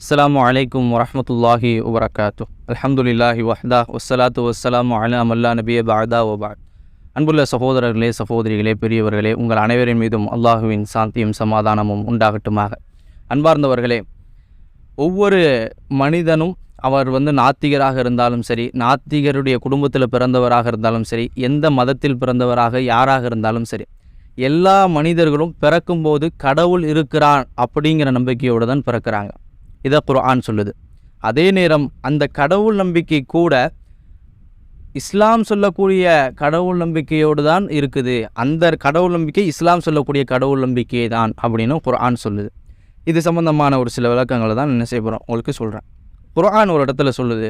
அஸ்லாம் வலைக்கம் வரமத்துல்லாஹி வபரகாத்து அலமதுல்லாஹி வஹ்தா வசலாத்து வசலாம் அலா மல்லா நபிய பாதா வபாத் அன்புள்ள சகோதரர்களே சகோதரிகளே பெரியவர்களே உங்கள் அனைவரின் மீதும் அல்லாஹுவின் சாந்தியும் சமாதானமும் உண்டாகட்டுமாக. அன்பார்ந்தவர்களே ஒவ்வொரு மனிதனும் அவர் வந்து நாத்திகராக இருந்தாலும் சரி நாத்திகருடைய குடும்பத்தில் பிறந்தவராக இருந்தாலும் சரி எந்த மதத்தில் பிறந்தவராக யாராக இருந்தாலும் சரி எல்லா மனிதர்களும் பிறக்கும்போது கடவுள் இருக்கிறான் அப்படிங்கிற நம்பிக்கையோடு தான் பிறக்கிறாங்க. இதை குர்ஆன் சொல்லுது. அதே நேரம் அந்த கடவுள் நம்பிக்கை கூட இஸ்லாம் சொல்லக்கூடிய கடவுள் நம்பிக்கையோடு தான் இருக்குது. அந்த கடவுள் நம்பிக்கை இஸ்லாம் சொல்லக்கூடிய கடவுள் நம்பிக்கை தான் அப்படின்னு குர்ஆன் சொல்லுது. இது சம்பந்தமான ஒரு சில விளக்கங்களை தான் என்ன செய்ய போகிறோம் உங்களுக்கு சொல்கிறேன் குர்ஆன் ஒரு இடத்துல சொல்லுது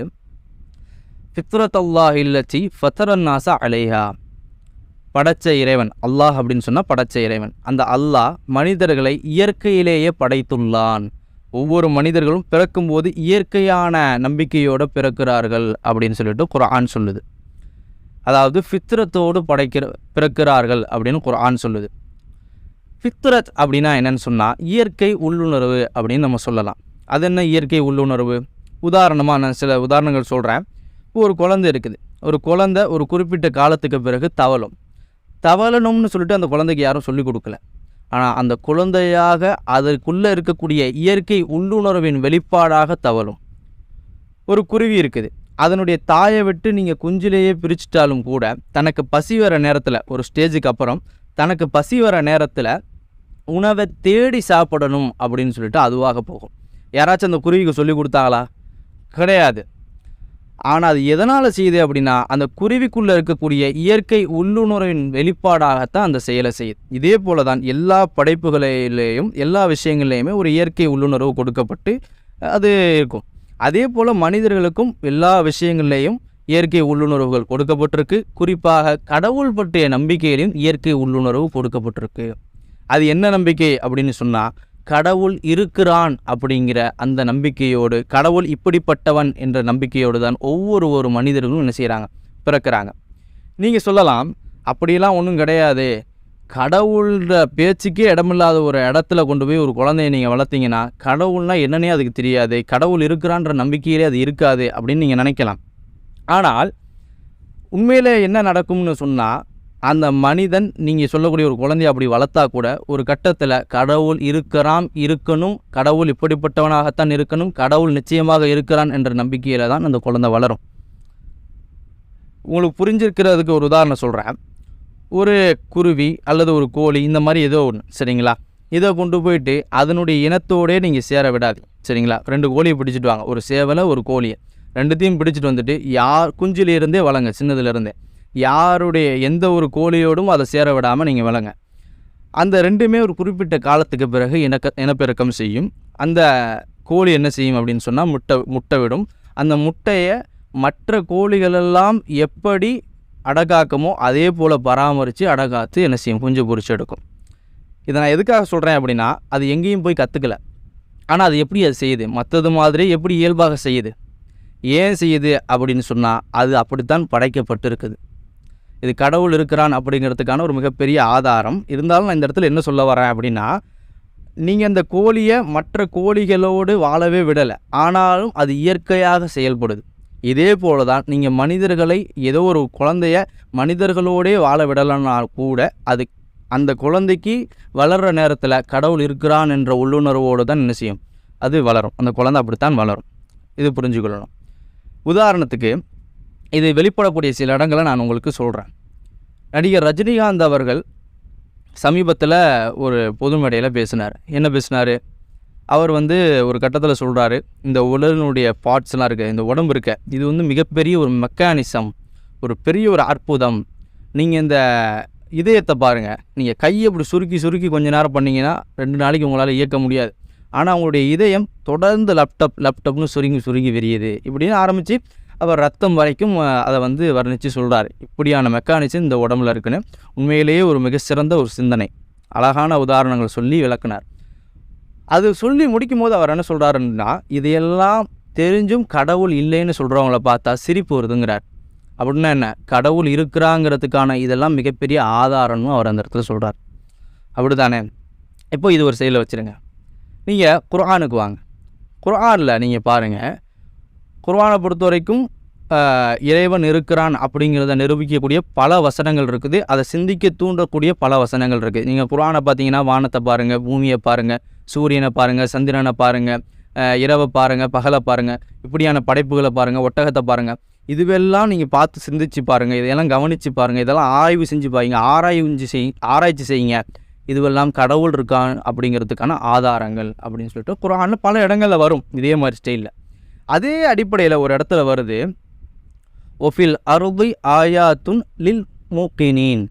ஃபித்ரத் அல்லாஹ் இல்லச்சி ஃபத்தரன்னாசா அலைஹா. படைச்ச இறைவன் அல்லாஹ் அப்படின்னு சொன்னால் படைச்ச இறைவன். அந்த அல்லாஹ் மனிதர்களை இயற்கையிலேயே படைத்துள்ளான். ஒவ்வொரு மனிதர்களும் பிறக்கும்போது இயற்கையான நம்பிக்கையோடு பிறக்கிறார்கள் அப்படின்னு சொல்லிட்டு குரான் சொல்லுது. அதாவது ஃபித்ரத்தோடு படைக்கிற பிறக்கிறார்கள் அப்படின்னு குரான் சொல்லுது. ஃபித்ரத் அப்படின்னா என்னன்னு சொன்னால் இயற்கை உள்ளுணர்வு அப்படின்னு நம்ம சொல்லலாம். அது என்ன இயற்கை உள்ளுணர்வு? உதாரணமாக நான் சில உதாரணங்கள் சொல்கிறேன் இப்போ ஒரு குழந்தை இருக்குது. ஒரு குழந்தை ஒரு குறிப்பிட்ட காலத்துக்கு பிறகு தவளும் தவளணும்னு சொல்லிட்டு அந்த குழந்தைக்கு யாரும் சொல்லிக் கொடுக்கல. ஆனால் அந்த குழந்தையாக அதற்குள்ளே இருக்கக்கூடிய இயற்கை உள்ளுணர்வின் வெளிப்பாடாக தவழும். ஒரு குருவி இருக்குது. அதனுடைய தாயை விட்டு நீங்கள் குஞ்சிலேயே பிரிச்சிட்டாலும் கூட தனக்கு பசி வர நேரத்தில் ஒரு ஸ்டேஜுக்கு அப்புறம் தனக்கு பசி வர நேரத்தில் உணவை தேடி சாப்பிடணும் அப்படின்னு சொல்லிட்டு அதுவாக போகும். யாராச்சும் அந்த குருவிக்கு சொல்லி கொடுத்தாங்களா? கிடையாது. ஆனால் அது எதனால் செய்யுது அப்படின்னா அந்த குருவிக்குள்ளே இருக்கக்கூடிய இயற்கை உள்ளுணர்வின் வெளிப்பாடாகத்தான் அந்த செயலை செய்யுது. இதே போல தான் எல்லா படைப்புகளிலேயும் எல்லா விஷயங்கள்லேயுமே ஒரு இயற்கை உள்ளுணர்வு கொடுக்கப்பட்டு அது இருக்கும். அதே போல் மனிதர்களுக்கும் எல்லா விஷயங்கள்லேயும் இயற்கை உள்ளுணர்வுகள் கொடுக்கப்பட்டிருக்கு. குறிப்பாக கடவுள் பற்றிய நம்பிக்கையிலும் இயற்கை உள்ளுணர்வு கொடுக்கப்பட்டிருக்கு. அது என்ன நம்பிக்கை அப்படின்னு சொன்னால் கடவுள் இருக்கிறான் அப்படிங்கிற அந்த நம்பிக்கையோடு கடவுள் இப்படிப்பட்டவன் என்ற நம்பிக்கையோடு தான் ஒவ்வொரு ஒரு மனிதர்களும் என்ன செய்கிறாங்க பிறக்கிறாங்க. நீங்கள் சொல்லலாம் அப்படியெல்லாம் ஒன்றும் கிடையாது. கடவுள்ன்ற பேச்சுக்கே இடமில்லாத ஒரு இடத்துல கொண்டு போய் ஒரு குழந்தைய நீங்கள் வளர்த்தீங்கன்னா கடவுள்னா என்னன்னே அதுக்கு தெரியாது. கடவுள் இருக்கிறான்ற நம்பிக்கையிலே அது இருக்காது அப்படின்னு நீங்கள் நினைக்கலாம். ஆனால் உண்மையில் என்ன நடக்கும்னு சொன்னால் அந்த மனிதன் நீங்கள் சொல்லக்கூடிய ஒரு குழந்தைய அப்படி வளர்த்தா கூட ஒரு கட்டத்தில் கடவுள் இருக்கிறான் இருக்கணும் கடவுள் இப்படிப்பட்டவனாகத்தான் இருக்கணும் கடவுள் நிச்சயமாக இருக்கிறான் என்ற நம்பிக்கையில் தான் அந்த குழந்தை வளரும். உங்களுக்கு புரிஞ்சிருக்கிறதுக்கு ஒரு உதாரணம் சொல்கிறேன் ஒரு குருவி அல்லது ஒரு கோழி இந்த மாதிரி ஏதோ ஒன்று சரிங்களா? இதை கொண்டு போயிட்டு அதனுடைய இனத்தோடே நீங்கள் சேர விடாது சரிங்களா? ரெண்டு கோழியை பிடிச்சிட்டு வாங்க. ஒரு சேவலை ஒரு கோழியை. ரெண்டுத்தையும் பிடிச்சிட்டு வந்துட்டு யார் குஞ்சிலிருந்தே வளங்க சின்னதுலேருந்தே. யாருடைய எந்த ஒரு கோழியோடும் அதை சேர விடாமல் நீங்கள் விளங்க. அந்த ரெண்டுமே ஒரு குறிப்பிட்ட காலத்துக்கு பிறகு இனக்க இனப்பெருக்கம் செய்யும். அந்த கோழி என்ன செய்யும் அப்படின்னு சொன்னால் முட்டை முட்டை விடும். அந்த முட்டையை மற்ற கோழிகளெல்லாம் எப்படி அடகாக்குமோ அதே போல் பராமரித்து அடகாத்து என்ன செய்யும்? குஞ்சு பொறிச்சு எடுக்கும். இதை நான் எதுக்காக சொல்கிறேன் அப்படின்னா அது எங்கேயும் போய் கற்றுக்கல ஆனால் அது எப்படி அது செய்யுது? மற்றது மாதிரி எப்படி இயல்பாக செய்யுது? ஏன் செய்யுது அப்படின்னு சொன்னால் அது அப்படித்தான் படைக்கப்பட்டிருக்குது. இது கடவுள் இருக்கிறான் அப்படிங்கிறதுக்கான ஒரு மிகப்பெரிய ஆதாரம். இருந்தாலும் நான் இந்த இடத்துல என்ன சொல்ல வரேன் அப்படின்னா நீங்கள் அந்த கோழியை மற்ற கோழிகளோடு வாழவே விடலை. ஆனாலும் அது இயற்கையாக செயல்படுது. இதே போல தான் நீங்கள் மனிதர்களை ஏதோ ஒரு குழந்தைய மனிதர்களோடே வாழ விடலைன்னா கூட அது அந்த குழந்தைக்கு வளர்கிற நேரத்தில் கடவுள் இருக்கிறான் என்ற உள்ளுணர்வோடு தான் என்ன செய்யும்? அது வளரும். அந்த குழந்தை அப்படித்தான் வளரும். இது புரிஞ்சுக்கொள்ளணும். உதாரணத்துக்கு இது வெளிப்படக்கூடிய சில இடங்களை நான் உங்களுக்கு சொல்கிறேன் நடிகர் ரஜினிகாந்த் அவர்கள் சமீபத்தில் ஒரு பொது மேடையில் பேசினார். என்ன பேசினார்? அவர் வந்து ஒரு கட்டத்தில் சொல்கிறாரு இந்த உடலினுடைய பார்ட்ஸ்லாம் இருக்குது இந்த உடம்பு இருக்க இது வந்து மிகப்பெரிய ஒரு மெக்கானிசம் ஒரு பெரிய ஒரு அற்புதம். நீங்கள் இந்த இதயத்தை பாருங்கள் நீங்கள் கையை இப்படி சுருக்கி சுருக்கி கொஞ்ச நேரம் பண்ணிங்கன்னா ரெண்டு நாளைக்கு உங்களால் இயக்க முடியாது. ஆனால் அவங்களுடைய இதயம் தொடர்ந்து லேப்டாப் லேப்டாப்னு சுருங்கி சுருங்கி விரியுது. இப்படின்னு ஆரம்பித்து அவர் ரத்தம் வரைக்கும் அதை வந்து வர்ணித்து சொல்கிறார் இப்படியான மெக்கானிசம் இந்த உடம்புல இருக்குன்னு உண்மையிலேயே ஒரு மிகச்சிறந்த ஒரு சிந்தனை. அழகான உதாரணங்கள் சொல்லி விளக்குனார். அது சொல்லி முடிக்கும் போது அவர் என்ன சொல்கிறாருன்னா இதையெல்லாம் தெரிஞ்சும் கடவுள் இல்லைன்னு சொல்கிறவங்கள பார்த்தா சிரிப்பு வருதுங்கிறார். அப்படின்னா என்ன? கடவுள் இருக்கிறாங்கிறதுக்கான இதெல்லாம் மிகப்பெரிய ஆதாரம்னு அவர் அந்த இடத்துல சொல்கிறார் அப்படி தானே இப்போ இது ஒரு செயலில் வச்சுருங்க. நீங்கள் குர்ஆனுக்கு வாங்க. குரானில் நீங்கள் பாருங்கள் குர்வானை பொறுத்த வரைக்கும் இறைவன் இருக்கிறான் அப்படிங்கிறத நிரூபிக்கக்கூடிய பல வசனங்கள் இருக்குது. அதை சிந்திக்க தூண்டக்கூடிய பல வசனங்கள் இருக்குது. நீங்கள் குரானை பார்த்தீங்கன்னா வானத்தை பாருங்கள் பூமியை பாருங்கள் சூரியனை பாருங்கள் சந்திரனை பாருங்கள் இரவை பாருங்கள் பகலை பாருங்கள் இப்படியான படைப்புகளை பாருங்கள் ஒட்டகத்தை பாருங்கள் இதுவெல்லாம் நீங்கள் பார்த்து சிந்திச்சு பாருங்கள் இதையெல்லாம் கவனித்து பாருங்கள் இதெல்லாம் ஆய்வு செஞ்சு பாருங்க ஆராய்ச்சி செய் ஆராய்ச்சி செய்யுங்க. இதுவெல்லாம் கடவுள் இருக்கான் அப்படிங்கிறதுக்கான ஆதாரங்கள் அப்படின்னு சொல்லிட்டு குரானில் பல இடங்களில் வரும் இதே மாதிரி ஸ்டைலில் அதே அடிப்படையில் ஒரு இடத்துல வருது. ஒஃபில் அருதி ஆயாத்துன் லில் மூக்கினீன்.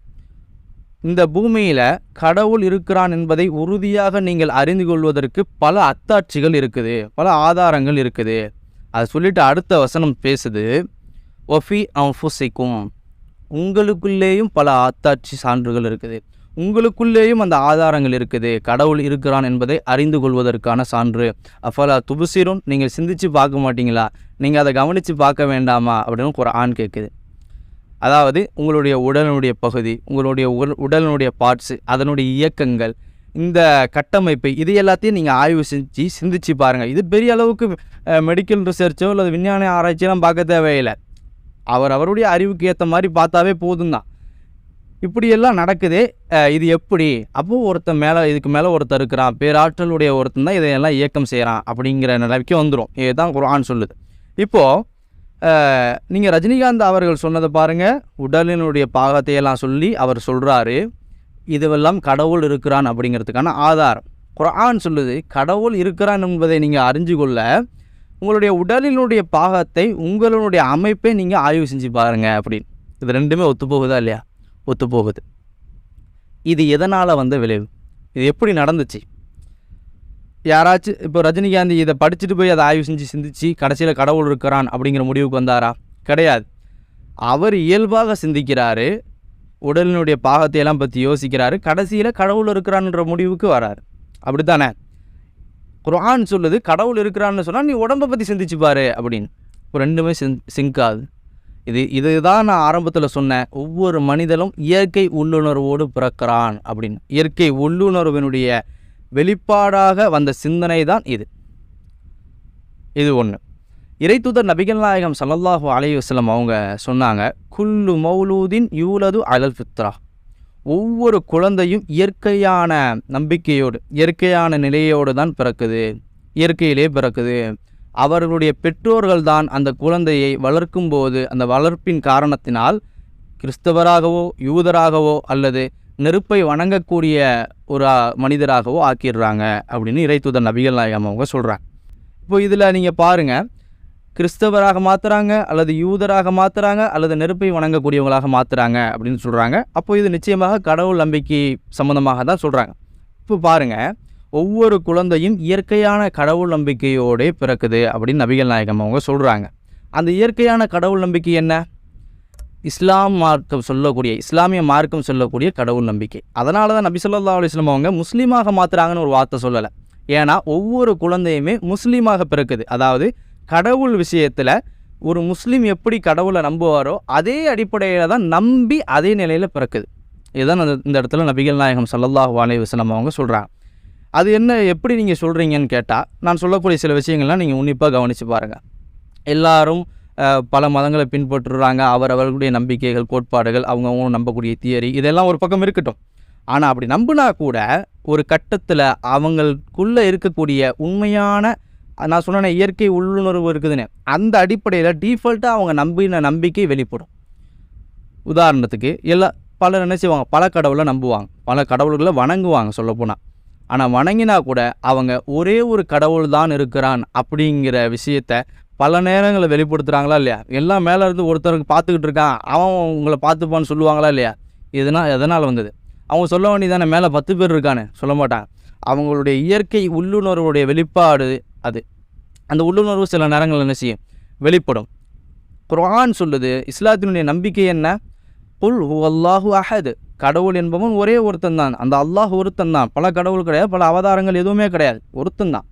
இந்த பூமியில் கடவுள் இருக்கிறான் என்பதை உறுதியாக நீங்கள் அறிந்து கொள்வதற்கு பல அத்தாட்சிகள் இருக்குது பல ஆதாரங்கள் இருக்குது. அதை சொல்லிட்டு அடுத்த வசனம் பேசுது. ஒஃபி அஃபுசிக்கும் உங்களுக்குள்ளேயும் பல அத்தாட்சி சான்றுகள் இருக்குது. உங்களுக்குள்ளேயும் அந்த ஆதாரங்கள் இருக்குது. கடவுள் இருக்கிறான் என்பதை அறிந்து கொள்வதற்கான சான்று. அஃபலா துபுசிரும் நீங்கள் சிந்தித்து பார்க்க மாட்டீங்களா? நீங்கள் அதை கவனித்து பார்க்க வேண்டாமா? அப்படின்னு ஒரு ஆண் கேட்குது. அதாவது உங்களுடைய உடலினுடைய பகுதி உங்களுடைய உடலினுடைய பார்ட்ஸு அதனுடைய இயக்கங்கள் இந்த கட்டமைப்பை இது எல்லாத்தையும் நீங்கள் ஆய்வு செஞ்சு சிந்திச்சு பாருங்கள் இது பெரிய அளவுக்கு மெடிக்கல் ரிசர்ச்சோ அல்லது விஞ்ஞான ஆராய்ச்சியெல்லாம் பார்க்க தேவையில்லை. அவர் அவருடைய அறிவுக்கு ஏற்ற மாதிரி பார்த்தாவே போதும் தான் இப்படியெல்லாம் நடக்குது. இது எப்படி? அப்போது ஒருத்தன் மேலே இதுக்கு மேலே ஒருத்தர் இருக்கிறான். பேராற்றலுடைய ஒருத்தன் தான் இதையெல்லாம் இயக்கம் செய்கிறான் அப்படிங்கிற நிலைக்கு வந்துடும் இதுதான் குரான் சொல்லுது. இப்போது நீங்கள் ரஜினிகாந்த் அவர்கள் சொன்னதை பாருங்கள் உடலினுடைய பாகத்தையெல்லாம் சொல்லி அவர் சொல்கிறாரு இதுவெல்லாம் கடவுள் இருக்கிறான் அப்படிங்கிறதுக்கான ஆதாரம். குரான் சொல்லுது கடவுள் இருக்கிறான் என்பதை நீங்கள் அறிஞ்சு கொள்ள உங்களுடைய உடலினுடைய பாகத்தை உங்களுடைய அமைப்பை நீங்கள் ஆய்வு செஞ்சு பாருங்கள் அப்படின்னு. இது ரெண்டுமே ஒத்துப்போகுதா இல்லையா? ஒத்துப்போகுது. இது எதனால் வந்த விளைவு? இது எப்படி நடந்துச்சு? யாராச்சும் இப்போ ரஜினிகாந்த் இதை படிச்சுட்டு போய் அதை ஆய்வு செஞ்சு சிந்திச்சு கடைசியில் கடவுள் இருக்கிறான் அப்படிங்கிற முடிவுக்கு வந்தாரா? கிடையாது. அவர் இயல்பாக சிந்திக்கிறாரு. உடலினுடைய பாகத்தை எல்லாம் பற்றி யோசிக்கிறாரு. கடைசியில் கடவுள் இருக்கிறான்ற முடிவுக்கு வராரு. அப்படித்தானே? குரான் சொல்லுது கடவுள் இருக்கிறான்னு சொன்னால் நீ உடம்பை பற்றி சிந்திச்சு பாரு அப்படின்னு. இப்போ ரெண்டுமே சிங் சிங்காது இது இதுதான் நான் ஆரம்பத்தில் சொன்னேன். ஒவ்வொரு மனிதனும் இயற்கை உள்ளுணர்வோடு பிறக்கிறான் அப்படின்னு. இயற்கை உள்ளுணர்வினுடைய வெளிப்பாடாக வந்த சிந்தனை தான் இது இது ஒன்று இறைத்துதர் நபிகள் நாயகம் சல்லல்லாஹு அலையுஸ்லம் அவங்க சொன்னாங்க குல்லு மௌலூதின் யூலது அலல் ஃபித்ரா. ஒவ்வொரு குழந்தையும் இயற்கையான நம்பிக்கையோடு இயற்கையான நிலையோடு தான் பிறக்குது. இயற்கையிலே பிறக்குது. அவர்களுடைய பெற்றோர்கள்தான் அந்த குழந்தையை வளர்க்கும்போது அந்த வளர்ப்பின் காரணத்தினால் கிறிஸ்தவராகவோ யூதராகவோ அல்லது நெருப்பை வணங்கக்கூடிய ஒரு மனிதராகவோ ஆக்கிடுறாங்க அப்படின்னு இறைத்துத நபிகள் நாயகம் அவங்க சொல்கிறாங்க இப்போ இதில் நீங்கள் பாருங்கள் கிறிஸ்தவராக மாற்றுறாங்க அல்லது யூதராக மாற்றுறாங்க அல்லது நெருப்பை வணங்கக்கூடியவங்களாக மாற்றுறாங்க அப்படின்னு சொல்கிறாங்க அப்போ இது நிச்சயமாக கடவுள் நம்பிக்கை சம்மந்தமாக தான் சொல்கிறாங்க இப்போ பாருங்கள் ஒவ்வொரு குழந்தையும் இயற்கையான கடவுள் நம்பிக்கையோடே பிறக்குது அப்படின்னு நபிகள் நாயகம் அவங்க சொல்கிறாங்க அந்த இயற்கையான கடவுள் நம்பிக்கை என்ன? இஸ்லாம் மார்க்கம் சொல்லக்கூடிய இஸ்லாமிய மார்க்கம் சொல்லக்கூடிய கடவுள் நம்பிக்கை. அதனால தான் நபி ஸல்லல்லாஹு அலைஹி அவங்க முஸ்லீமாக மாற்றுறாங்கன்னு ஒரு வார்த்தை சொல்லலை. ஏன்னா ஒவ்வொரு குழந்தையுமே முஸ்லீமாக பிறக்குது. அதாவது கடவுள் விஷயத்தில் ஒரு முஸ்லீம் எப்படி கடவுளை நம்புவாரோ அதே அடிப்படையில் தான் நம்பி அதே நிலையில் பிறக்குது. இதுதான் அந்த இந்த இடத்துல நபிகள் நாயகம் ஸல்லல்லாஹு வாலி வஸல்லம் அவங்க சொல்கிறாங்க அது என்ன எப்படி நீங்கள் சொல்கிறீங்கன்னு கேட்டால் நான் சொல்லக்கூடிய சில விஷயங்கள்லாம் நீங்கள் உன்னிப்பாக கவனித்து பாருங்கள் எல்லாரும் பல மதங்களை பின்பற்றுறாங்க. அவர் அவர்களுடைய நம்பிக்கைகள் கோட்பாடுகள் அவங்கவுங்க நம்பக்கூடிய தியரி இதெல்லாம் ஒரு பக்கம் இருக்கட்டும். ஆனால் அப்படி நம்பினா கூட ஒரு கட்டத்தில் அவங்களுக்குள்ளே இருக்கக்கூடிய உண்மையான நான் சொன்னேன் இயற்கை உள்ளுணர்வு இருக்குதுன்னு. அந்த அடிப்படையில் டீஃபால்ட்டாக அவங்க நம்பின நம்பிக்கை வெளிப்படும். உதாரணத்துக்கு எல்லா பலர் என்ன செய்வாங்க? பல கடவுளை நம்புவாங்க. பல கடவுள்களை வணங்குவாங்க சொல்லப்போனால் ஆனால் வணங்கினா கூட அவங்க ஒரே ஒரு கடவுள் தான் இருக்கிறான் அப்படிங்கிற விஷயத்த பல நேரங்களில் வெளிப்படுத்துகிறாங்களா இல்லையா? எல்லாம் மேலே இருந்து ஒருத்தருக்கு பார்த்துக்கிட்டு இருக்கான் அவன் உங்களை பார்த்துப்பான்னு சொல்லுவாங்களா இல்லையா? இதனால் எதனால் வந்தது? அவங்க சொல்ல வேண்டியதானே மேலே பத்து பேர் இருக்கானே சொல்ல மாட்டாங்க அவங்களுடைய இயற்கை உள்ளுணர்வுடைய வெளிப்பாடு அது. அந்த உள்ளுணர்வு சில நேரங்கள் என்ன செய்யும்? வெளிப்படும். குரான் சொல்லுது இஸ்லாத்தினுடைய நம்பிக்கை என்ன? புல் அல்லாஹு அஹது. கடவுள் என்பவன் ஒரே ஒருத்தன் தான். அந்த அல்லாஹ் ஒருத்தன் தான். பல கடவுள் கிடையாது பல அவதாரங்கள் எதுவுமே கிடையாது. ஒருத்தன் தான்.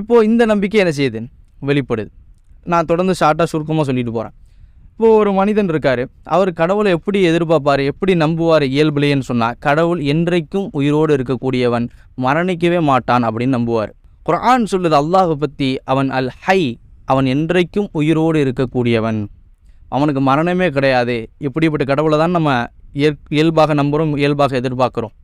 இப்போது இந்த நம்பிக்கை என்ன செய்யுது? வெளிப்படுது. நான் தொடர்ந்து ஷார்ட்டாக சுருக்கமாக சொல்லிட்டு போகிறேன் இப்போது ஒரு மனிதன் இருக்கார். அவர் கடவுளை எப்படி எதிர்பார்ப்பார்? எப்படி நம்புவார்? இயல்புலேன்னு சொன்னால் கடவுள் என்றைக்கும் உயிரோடு இருக்கக்கூடியவன் மரணிக்கவே மாட்டான் அப்படின்னு நம்புவார். குரான் சொல்லுது அல்லாஹை பற்றி அவன் அல் ஹை அவன் என்றைக்கும் உயிரோடு இருக்கக்கூடியவன். அவனுக்கு மரணமே கிடையாது. இப்படிப்பட்ட கடவுளை தான் நம்ம இயல்பாக நம்புகிறோம் இயல்பாக எதிர்பார்க்குறோம்.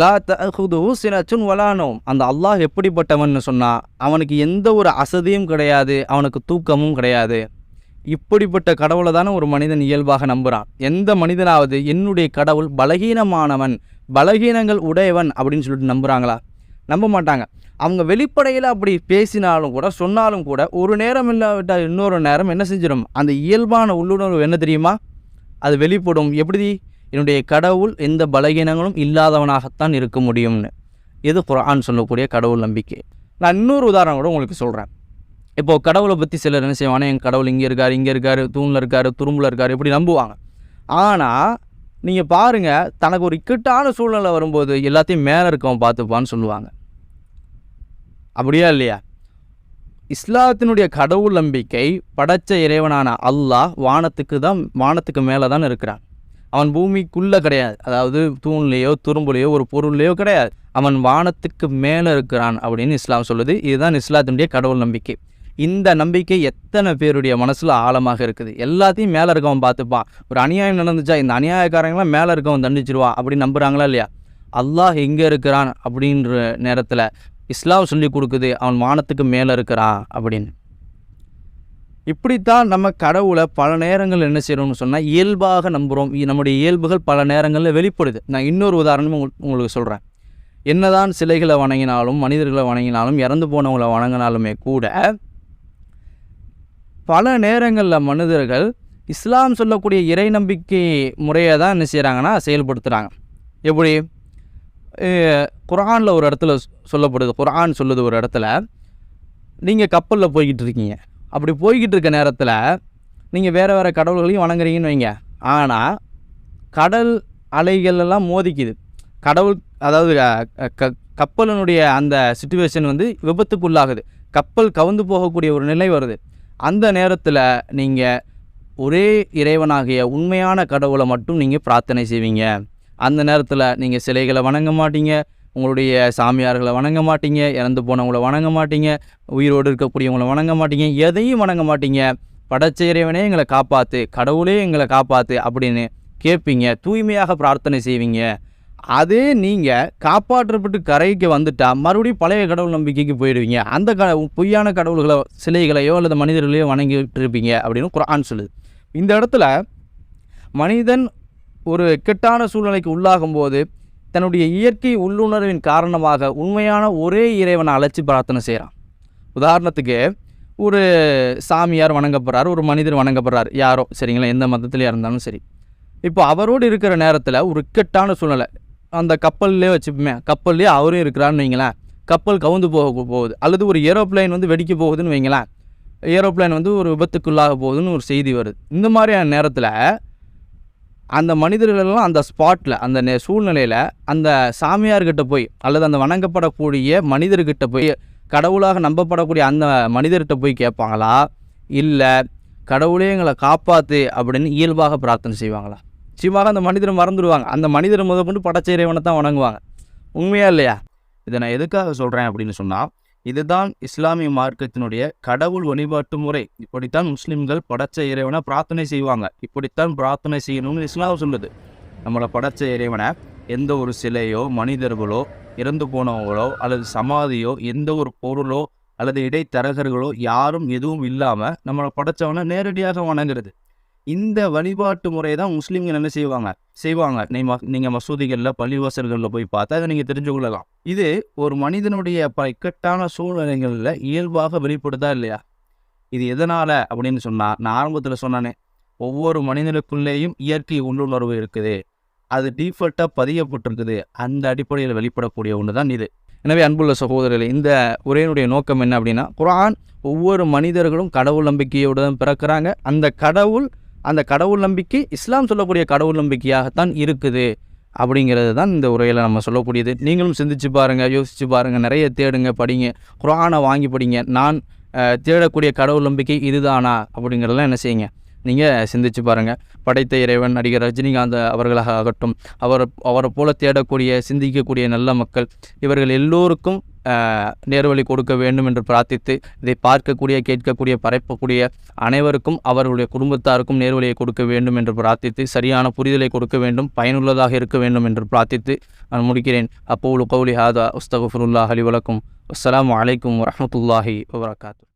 லா தஹுது சினச்சுன் வலானோம் அந்த அல்லாஹ் எப்படிப்பட்டவன்னு சொன்னால் அவனுக்கு எந்த ஒரு அசதியும் கிடையாது அவனுக்கு தூக்கமும் கிடையாது. இப்படிப்பட்ட கடவுளை தானே ஒரு மனிதன் இயல்பாக நம்புகிறான் எந்த மனிதனாவது என்னுடைய கடவுள் பலகீனமானவன் பலகீனங்கள் உடையவன் அப்படின்னு சொல்லிட்டு நம்புகிறாங்களா நம்ப மாட்டாங்க. அவங்க வெளிப்படையில் அப்படி பேசினாலும் கூட சொன்னாலும் கூட ஒரு நேரம் இல்லாவிட்டால் இன்னொரு நேரம் என்ன செஞ்சிடும் அந்த இயல்பான உள்ளுணர்வு என்ன தெரியுமா? அது வெளிப்படும். எப்படி என்னுடைய கடவுள் எந்த பலகீனங்களும் இல்லாதவனாகத்தான் இருக்க முடியும்னு. இது குரான் சொல்லக்கூடிய கடவுள் நம்பிக்கை. நான் இன்னொரு உதாரணம் கூட உங்களுக்கு சொல்கிறேன் இப்போது கடவுளை பற்றி சிலர் என்ன செய்வாங்க என் கடவுள் இங்கே இருக்கார் இங்கே இருக்கார் தூணில் இருக்கார் துரும்பில் இருக்கார் இப்படி நம்புவாங்க. ஆனால் நீங்கள் பாருங்கள் தனக்கு ஒரு இக்கட்டான சூழ்நிலை வரும்போது எல்லாத்தையும் மேலே இருக்கவன் பார்த்துப்பான்னு சொல்லுவாங்க. அப்படியா இல்லையா? இஸ்லாத்தினுடைய கடவுள் நம்பிக்கை படைச்ச இறைவனான அல்லாஹ் வானத்துக்கு தான் வானத்துக்கு மேலே தான் இருக்கிறான். அவன் பூமிக்குள்ளே கிடையாது. அதாவது தூண்லேயோ துரும்புலையோ ஒரு பொருள்லையோ கிடையாது. அவன் வானத்துக்கு மேலே இருக்கிறான் அப்படின்னு இஸ்லாம் சொல்லுது. இதுதான் இஸ்லாத்தினுடைய கடவுள் நம்பிக்கை. இந்த நம்பிக்கை எத்தனை பேருடைய மனசில் ஆழமாக இருக்குது? எல்லாத்தையும் மேலே இருக்கவன் பார்த்துப்பான். ஒரு அநியாயம் நடந்துச்சா? இந்த அநியாயக்காரங்களாம் மேலே இருக்கவன் தண்டிச்சிருவா அப்படின்னு நம்புகிறாங்களா இல்லையா? அல்லாஹ் எங்கே இருக்கிறான் அப்படின்ற நேரத்தில் இஸ்லாம் சொல்லி கொடுக்குது அவன் வானத்துக்கு மேலே இருக்கிறான் அப்படின்னு. இப்படித்தான் நம்ம கடவுளை பல நேரங்கள் என்ன செய்கிறோம்னு சொன்னால் இயல்பாக நம்புகிறோம் நம்முடைய இயல்புகள் பல நேரங்களில் வெளிப்படுது. நான் இன்னொரு உதாரணம் உங்களுக்கு சொல்கிறேன் என்னதான் சிலைகளை வணங்கினாலும் மனிதர்களை வணங்கினாலும் இறந்து போனவங்களை வணங்கினாலுமே கூட பல நேரங்களில் மனிதர்கள் இஸ்லாம் சொல்லக்கூடிய இறை நம்பிக்கை முறையை தான் என்ன செய்கிறாங்கன்னா செயல்படுத்துகிறாங்க எப்படி? குரானில் ஒரு இடத்துல சொ- சொல்லப்படுது. குரான் சொல்லுது ஒரு இடத்துல நீங்கள் கப்பலில் போய்கிட்டு இருக்கீங்க. அப்படி போய்கிட்டு இருக்க நேரத்தில் நீங்கள் வேறு வேறு கடவுள்களையும் வணங்குறீங்கன்னு வைங்க. ஆனால் கடல் அலைகள் எல்லாம் மோதிக்குது. கடவுள் அதாவது க கப்பலினுடைய அந்த சுச்சுவேஷன் வந்து விபத்துக்குள்ளாகுது. கப்பல் கவுந்து போகக்கூடிய ஒரு நிலை வருது. அந்த நேரத்தில் நீங்கள் ஒரே இறைவனாகிய உண்மையான கடவுளை மட்டும் நீங்கள் பிரார்த்தனை செய்வீங்க. அந்த நேரத்தில் நீங்கள் சிலைகளை வணங்க மாட்டீங்க. உங்களுடைய சாமியார்களை வணங்க மாட்டீங்க. இறந்து போனவங்கள வணங்க மாட்டீங்க. உயிரோடு இருக்கக்கூடியவங்கள வணங்க மாட்டீங்க. எதையும் வணங்க மாட்டீங்க. படைச்ச இறைவனே எங்களை காப்பாற்று கடவுளே எங்களை காப்பாற்று அப்படின்னு கேட்பீங்க தூய்மையாக பிரார்த்தனை செய்வீங்க. அதே நீங்கள் காப்பாற்றப்பட்டு கரைக்கு வந்துட்டால் மறுபடியும் பழைய கடவுள் நம்பிக்கைக்கு போயிடுவீங்க. அந்த க பொய்யான கடவுள்களோ சிலைகளையோ அல்லது மனிதர்களையோ வணங்கிட்டு இருப்பீங்க அப்படின்னு குரான் சொல்லுது. இந்த இடத்துல மனிதன் ஒரு இக்கட்டான சூழ்நிலைக்கு உள்ளாகும் போது தன்னுடைய இயற்கை உள்ளுணர்வின் காரணமாக உண்மையான ஒரே இறைவனை அழைச்சி பிரார்த்தனை செய்கிறான் உதாரணத்துக்கு ஒரு சாமியார் வணங்கப்படுறார் ஒரு மனிதர் வணங்கப்படுறார். யாரோ சரிங்களா எந்த மதத்திலையா இருந்தாலும் சரி. இப்போ அவரோடு இருக்கிற நேரத்தில் ஒரு இக்கட்டான சூழ்நிலை. அந்த கப்பல்லே வச்சுப்போமே கப்பல்லே அவரும் இருக்கிறான்னு வைங்களேன். கப்பல் கவுந்து போக போகுது. அல்லது ஒரு ஏரோப்ளைன் வந்து வெடிக்க போகுதுன்னு வைங்களேன். ஏரோப்ளைன் வந்து ஒரு விபத்துக்குள்ளாக போகுதுன்னு ஒரு செய்தி வருது. இந்த மாதிரியான நேரத்தில் அந்த மனிதர்களெல்லாம் அந்த ஸ்பாட்டில் அந்த சூழ்நிலையில் அந்த சாமியார்கிட்ட போய் அல்லது அந்த வணங்கப்படக்கூடிய மனிதர்கிட்ட போய் கடவுளாக நம்பப்படக்கூடிய அந்த மனிதர்கிட்ட போய் கேட்பாங்களா? இல்லை கடவுளே எங்களை காப்பாற்று அப்படின்னு இயல்பாக பிரார்த்தனை செய்வாங்களா? நிச்சயமாக அந்த மனிதரை மறந்துடுவாங்க. அந்த மனிதரை முத கொண்டு படைச்ச இறைவனை தான் வணங்குவாங்க. உண்மையா இல்லையா? இதை நான் எதுக்காக சொல்கிறேன் அப்படின்னு சொன்னால் இதுதான் இஸ்லாமிய மார்க்கத்தினுடைய கடவுள் வழிபாட்டு முறை. இப்படித்தான் முஸ்லிம்கள் படைச்ச இறைவனை பிரார்த்தனை செய்வாங்க. இப்படித்தான் பிரார்த்தனை செய்யணும்னு இஸ்லாம் சொல்லுது. நம்மளை படைச்ச இறைவனை எந்த ஒரு சிலையோ மனிதர்களோ இறந்து போனவங்களோ அல்லது சமாதியோ எந்த ஒரு பொருளோ அல்லது இடைத்தரகர்களோ யாரும் எதுவும் இல்லாமல் நம்மளை படைச்சவனை நேரடியாக வணங்குறது. இந்த வழிபாட்டு முறை தான் முஸ்லீம்கள் என்ன செய்வாங்க? செய்வாங்க. நீ ம நீங்கள் மசூதிகளில் பள்ளிவாசல்களில் போய் பார்த்தா அதை நீங்கள் தெரிஞ்சு கொள்ளலாம். இது ஒரு மனிதனுடைய ப இக்கட்டான சூழ்நிலைகளில் இயல்பாக வெளிப்படுதா இல்லையா? இது எதனால் அப்படின்னு சொன்னால் நான் ஆரம்பத்தில் சொன்னானே ஒவ்வொரு மனிதனுக்குள்ளேயும் இயற்கை உள்ளுணர்வு இருக்குது. அது டீஃபால்ட்டாக பதியப்பட்டிருக்குது. அந்த அடிப்படையில் வெளிப்படக்கூடிய ஒன்று தான் இது. எனவே அன்புள்ள சகோதரர்களே இந்த உரையினுடைய நோக்கம் என்ன அப்படின்னா குரான் ஒவ்வொரு மனிதர்களும் கடவுள் நம்பிக்கையோடு தான் பிறக்கிறாங்க. அந்த கடவுள் அந்த கடவுள் நம்பிக்கை இஸ்லாம் சொல்லக்கூடிய கடவுள் நம்பிக்கையாகத்தான் இருக்குது அப்படிங்கிறது தான் இந்த உரையில் நம்ம சொல்லக்கூடியது. நீங்களும் சிந்திச்சு பாருங்கள் யோசிச்சு பாருங்கள் நிறைய தேடுங்க படிங்க குரானை வாங்கி படிங்க. நான் தேடக்கூடிய கடவுள் நம்பிக்கை இதுதானா அப்படிங்கிறதெல்லாம் என்ன செய்யுங்க? நீங்கள் சிந்திச்சு பாருங்கள் படைத்த இறைவன் நடிகர் ரஜினிகாந்த் அவர்களாக ஆகட்டும் அவர் அவரை போல தேடக்கூடிய சிந்திக்கக்கூடிய நல்ல மக்கள் இவர்கள் எல்லோருக்கும் நேர்வழி கொடுக்க வேண்டும் என்று பிரார்த்தித்து இதை பார்க்கக்கூடிய கேட்கக்கூடிய பரப்பக்கூடிய அனைவருக்கும் அவர்களுடைய குடும்பத்தாருக்கும் நேர்வழியை கொடுக்க வேண்டும் என்று பிரார்த்தித்து சரியான புரிதலை கொடுக்க வேண்டும் பயனுள்ளதாக இருக்க வேண்டும் என்று பிரார்த்தித்து நான் முடிக்கிறேன். அப்போது கௌலி ஹாதா உஸ்தகுஃபுல்லாஹ் அலி வலக்கும். அஸ்லாம் அலைக்கும் வரமத்துல்லாஹி வபரகாத்து.